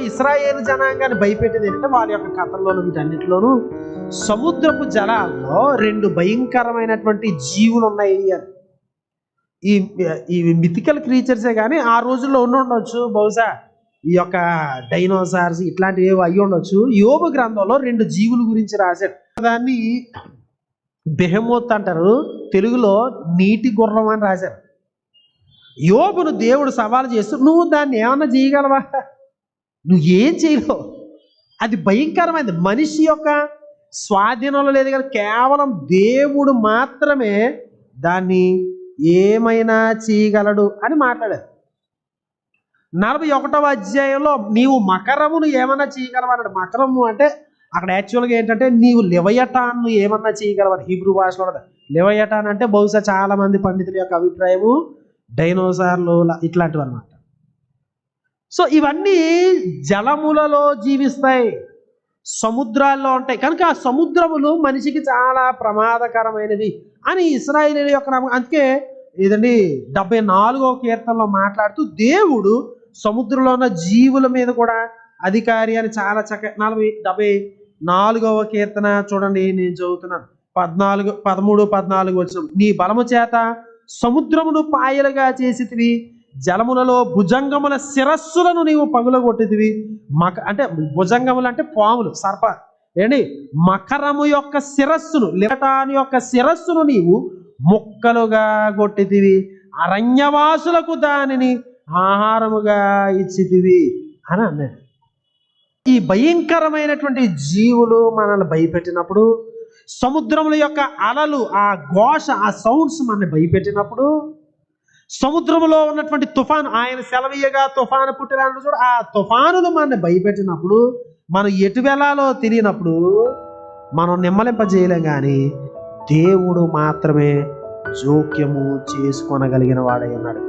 Israel జనాంగాన్ని భయపెట్టేది ఏంటంటే వారి యొక్క కథల్లోనూ వీటన్నిటిలోనూ సముద్రపు జలాల్లో రెండు భయంకరమైనటువంటి జీవులు ఉన్నాయి అని. ఈ ఈ మిథికల్ క్రీచర్సే కానీ ఆ రోజుల్లో ఉండి ఉండొచ్చు. బహుశా ఈ యొక్క డైనోసార్స్ ఇట్లాంటివి ఏవో అయ్యి ఉండొచ్చు. యోగ గ్రంథంలో రెండు జీవుల గురించి రాశాడు. దాన్ని బెహమోత్ అంటారు. తెలుగులో నీటి గుర్రం అని రాశారు. యోబును దేవుడు సవాలు చేస్తూ నువ్వు దాన్ని ఏమన్నా చేయగలవా? నువ్వు ఏం చేయలేవు. అది భయంకరమైనది మనిషి యొక్క స్వాధీనంలో లేదు కానీ కేవలం దేవుడు మాత్రమే దాన్ని ఏమైనా చేయగలడు అని మాట్లాడారు. నలభై ఒకటవ అధ్యాయంలో నీవు మకరమును ఏమన్నా చేయగలవన్నాడు మకరము అంటే అక్కడ యాక్చువల్గా ఏంటంటే నీవు లివయటాన్ను ఏమన్నా చేయగలవని హీబ్రూ భాషలో ఉన్నది లివయటాన్ అంటే బహుశా చాలామంది పండితుల యొక్క అభిప్రాయము. డైనోసార్లు ఇట్లాంటివి అన్నమాట సో ఇవన్నీ జలములలో జీవిస్తాయి. సముద్రాల్లో ఉంటాయి. కనుక ఆ సముద్రములు మనిషికి చాలా ప్రమాదకరమైనవి అని ఇస్రాయిల్ యొక్క నమ్మకం అందుకే ఇదండి డెబ్బై నాలుగో కీర్తనలో మాట్లాడుతూ దేవుడు సముద్రంలో ఉన్న జీవుల మీద కూడా అధికారి అని చాలా చక్క నలభై డెబ్బై నాలుగవ కీర్తన చూడండి నేను చదువుతున్నాను. పద్నాలుగు పదమూడు పద్నాలుగు వచ్చిన నీ బలము చేత సముద్రమును పాయలుగా చేసితివి జలములలో భుజంగముల శిరస్సులను నీవు పగులగొట్టితివి. మక అంటే భుజంగములు అంటే పాములు సర్ప. ఏంటి? మకరము యొక్క శిరస్సును లివటాని యొక్క శిరస్సును నీవు ముక్కలుగా కొట్టితివి అరణ్యవాసులకు దానిని ఆహారముగా ఇచ్చితివి అని అన్నాడు. ఈ భయంకరమైనటువంటి జీవులు మనల్ని భయపెట్టినప్పుడు సముద్రముల యొక్క అలలు ఆ ఘోష ఆ సౌండ్స్ మనల్ని భయపెట్టినప్పుడు సముద్రంలో ఉన్నటువంటి తుఫాను ఆయన సెలవీయగా తుఫాను పుట్టినాడు చూడు ఆ తుఫానులు మనల్ని భయపెట్టినప్పుడు మనం ఎటు వెళ్ళాలో తెలియనప్పుడు మనం నిమ్మలింపజేయలేం కానీ దేవుడు మాత్రమే జోక్యము చేసుకొనగలిగిన వాడై ఉన్నాడు.